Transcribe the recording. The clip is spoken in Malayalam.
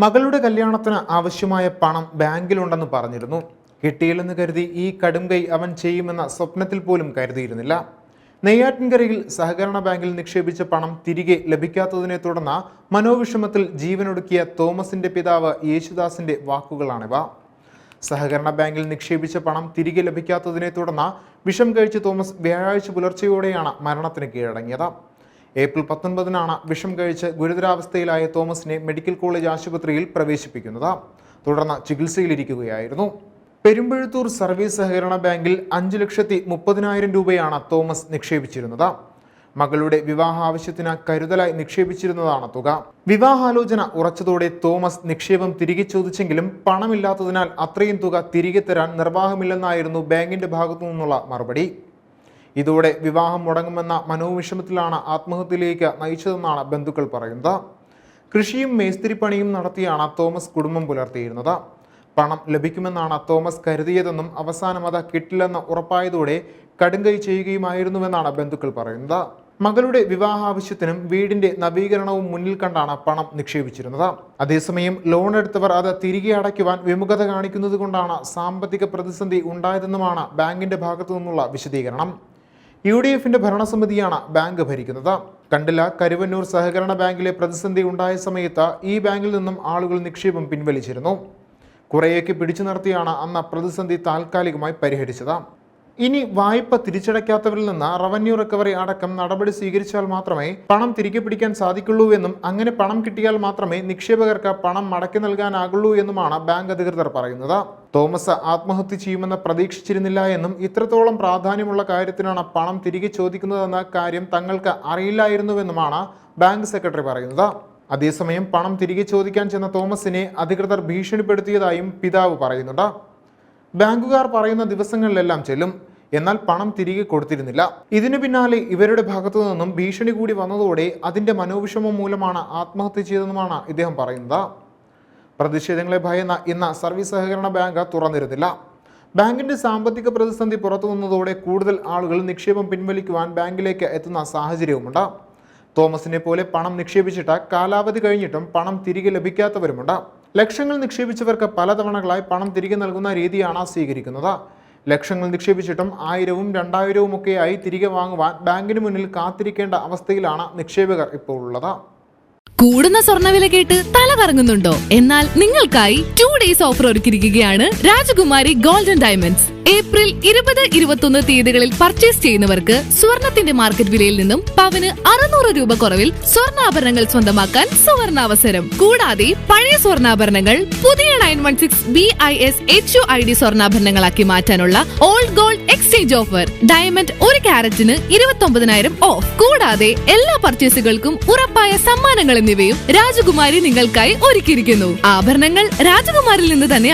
മകളുടെ കല്യാണത്തിന് ആവശ്യമായ പണം ബാങ്കിലുണ്ടെന്ന് പറഞ്ഞിരുന്നു. കിട്ടിയില്ലെന്ന് കരുതി ഈ കടുംകൈ അവൻ ചെയ്യുമെന്ന സ്വപ്നത്തിൽ പോലും കരുതിയിരുന്നില്ല. നെയ്യാറ്റിൻകരയിൽ സഹകരണ ബാങ്കിൽ നിക്ഷേപിച്ച പണം തിരികെ ലഭിക്കാത്തതിനെ തുടർന്ന് മനോവിഷമത്തിൽ ജീവനൊടുക്കിയ തോമസിന്റെ പിതാവ് യേശുദാസിന്റെ വാക്കുകളാണിവ. സഹകരണ ബാങ്കിൽ നിക്ഷേപിച്ച പണം തിരികെ ലഭിക്കാത്തതിനെ തുടർന്ന് വിഷം കഴിച്ച് തോമസ് വ്യാഴാഴ്ച പുലർച്ചെയോടെയാണ് മരണത്തിന് കീഴടങ്ങിയത്. ഏപ്രിൽ പത്തൊൻപതിനാണ് വിഷം കഴിച്ച് ഗുരുതരാവസ്ഥയിലായ തോമസിനെ മെഡിക്കൽ കോളേജ് ആശുപത്രിയിൽ പ്രവേശിപ്പിക്കുന്നത്. തുടർന്ന് ചികിത്സയിലിരിക്കുകയായിരുന്നു. പെരുമ്പഴുത്തൂർ സർവീസ് സഹകരണ ബാങ്കിൽ അഞ്ച് ലക്ഷത്തി മുപ്പതിനായിരം രൂപയാണ് തോമസ് നിക്ഷേപിച്ചിരുന്നത്. മകളുടെ വിവാഹ ആവശ്യത്തിന് കരുതലായി നിക്ഷേപിച്ചിരുന്നതാണ് തുക. വിവാഹാലോചന ഉറച്ചതോടെ തോമസ് നിക്ഷേപം തിരികെ ചോദിച്ചെങ്കിലും പണമില്ലാത്തതിനാൽ അത്രയും തുക തിരികെ തരാൻ നിർവാഹമില്ലെന്നായിരുന്നു ബാങ്കിന്റെ ഭാഗത്തു നിന്നുള്ള മറുപടി. ഇതോടെ വിവാഹം മുടങ്ങുമെന്ന മനോവിഷമത്തിലാണ് ആത്മഹത്യയിലേക്ക് നയിച്ചതെന്നാണ് ബന്ധുക്കൾ പറയുന്നത്. കൃഷിയും മേസ്തിരിപ്പണിയും നടത്തിയാണ് തോമസ് കുടുംബം പുലർത്തിയിരുന്നത്. പണം ലഭിക്കുമെന്നാണ് തോമസ് കരുതിയതെന്നും അവസാനം അത് കിട്ടില്ലെന്ന് ഉറപ്പായതോടെ കടുങ്കൈ ചെയ്യുകയുമായിരുന്നുവെന്നാണ് ബന്ധുക്കൾ പറയുന്നത്. മകളുടെ വിവാഹ ആവശ്യത്തിനും വീടിന്റെ നവീകരണവും മുന്നിൽ കണ്ടാണ് പണം നിക്ഷേപിച്ചിരുന്നത്. അതേസമയം ലോൺ എടുത്തവർ അത് തിരികെ അടയ്ക്കുവാൻ വിമുഖത കാണിക്കുന്നത് കൊണ്ടാണ് സാമ്പത്തിക പ്രതിസന്ധി ഉണ്ടായതെന്നുമാണ് ബാങ്കിന്റെ ഭാഗത്തു നിന്നുള്ള വിശദീകരണം. യു ഡി എഫിന്റെ ഭരണസമിതിയാണ് ബാങ്ക് ഭരിക്കുന്നത്. കണ്ടില്ല കരുവന്നൂർ സഹകരണ ബാങ്കിലെ പ്രതിസന്ധി ഉണ്ടായ സമയത്ത് ഈ ബാങ്കിൽ നിന്നും ആളുകൾ നിക്ഷേപം പിൻവലിച്ചിരുന്നു. കുറേയൊക്കെ പിടിച്ചു നിർത്തിയാണ് അന്ന് പ്രതിസന്ധി താൽക്കാലികമായി പരിഹരിച്ചത്. ഇനി വായ്പ തിരിച്ചടയ്ക്കാത്തവരിൽ നിന്ന് റവന്യൂ റിക്കവറി അടക്കം നടപടി സ്വീകരിച്ചാൽ മാത്രമേ പണം തിരികെ പിടിക്കാൻ സാധിക്കുള്ളൂ എന്നും അങ്ങനെ പണം കിട്ടിയാൽ മാത്രമേ നിക്ഷേപകർക്ക് പണം മടക്കി നൽകാനാകുള്ളൂ എന്നുമാണ് ബാങ്ക് അധികൃതർ പറയുന്നത്. തോമസ് ആത്മഹത്യ ചെയ്യുമെന്ന് പ്രതീക്ഷിച്ചിരുന്നില്ല എന്നും ഇത്രത്തോളം പ്രാധാന്യമുള്ള കാര്യത്തിനാണ് പണം തിരികെ ചോദിക്കുന്നതെന്ന കാര്യം തങ്ങൾക്ക് അറിയില്ലായിരുന്നുവെന്നുമാണ് ബാങ്ക് സെക്രട്ടറി പറയുന്നത്. അതേസമയം പണം തിരികെ ചോദിക്കാൻ ചെന്ന തോമസിനെ അധികൃതർ ഭീഷണിപ്പെടുത്തിയതായും പിതാവ് പറയുന്നുണ്ട്. ബാങ്കുകാർ പറയുന്ന ദിവസങ്ങളിലെല്ലാം ചെല്ലും. എന്നാൽ പണം തിരികെ കൊടുത്തിരുന്നില്ല. ഇതിനു പിന്നാലെ ഇവരുടെ ഭാഗത്തു നിന്നും ഭീഷണി കൂടി വന്നതോടെ അതിന്റെ മനോവിഷമം മൂലമാണ് ആത്മഹത്യ ചെയ്തതെന്നുമാണ് ഇദ്ദേഹം പറയുന്നത്. പ്രതിഷേധങ്ങളെ ഭയന്ന ഇന്ന് സർവീസ് സഹകരണ ബാങ്ക് തുറന്നിരുന്നില്ല. ബാങ്കിന്റെ സാമ്പത്തിക പ്രതിസന്ധി പുറത്തു വന്നതോടെ കൂടുതൽ ആളുകൾ നിക്ഷേപം പിൻവലിക്കുവാൻ ബാങ്കിലേക്ക് എത്തുന്ന സാഹചര്യവുമുണ്ട്. തോമസിനെ പോലെ പണം നിക്ഷേപിച്ചിട്ട് കാലാവധി കഴിഞ്ഞിട്ടും പണം തിരികെ ലഭിക്കാത്തവരുമുണ്ട്. ലക്ഷങ്ങൾ നിക്ഷേപിച്ചവർക്ക് പലതവണകളായി പണം തിരികെ നൽകുന്ന രീതിയാണ് സ്വീകരിക്കുന്നത്. ലക്ഷങ്ങൾ നിക്ഷേപിച്ചിട്ടും ആയിരവും രണ്ടായിരവും ഒക്കെയായി തിരികെ വാങ്ങുവാൻ ബാങ്കിന് മുന്നിൽ കാത്തിരിക്കേണ്ട അവസ്ഥയിലാണ് നിക്ഷേപകർ ഇപ്പോൾ ഉള്ളത്. കൂടുന്ന സ്വർണവില കേട്ട് തല കറങ്ങുന്നുണ്ടോ? എന്നാൽ നിങ്ങൾക്കായി ടു ഡേയ്സ് ഓഫർ ഒരുക്കിയിരിക്കുകയാണ് രാജകുമാരി ഗോൾഡൻ ഡയമണ്ട്സ്. ഏപ്രിൽ ഇരുപത് ഇരുപത്തൊന്ന് തീയതികളിൽ പർച്ചേസ് ചെയ്യുന്നവർക്ക് സ്വർണത്തിന്റെ മാർക്കറ്റ് വിലയിൽ നിന്നും പവന് അറുന്നൂറ് രൂപ കുറവിൽ സ്വർണാഭരണങ്ങൾ സ്വന്തമാക്കാൻ സുവർണാവസരം. കൂടാതെ പഴയ സ്വർണാഭരണങ്ങൾ പുതിയ nine one six B I S H U I D സ്വർണാഭരണങ്ങളാക്കി മാറ്റാനുള്ള old gold exchange offer. Diamond ഒരു ക്യാരറ്റിന് ഇരുപത്തി ഓഫ്. കൂടാതെ എല്ലാ പർച്ചേസുകൾക്കും ഉറപ്പായ സമ്മാനങ്ങൾ എന്നിവയും രാജകുമാരി നിങ്ങൾക്കായി ഒരുക്കിയിരിക്കുന്നു. ആഭരണങ്ങൾ രാജകുമാരിൽ നിന്ന് തന്നെ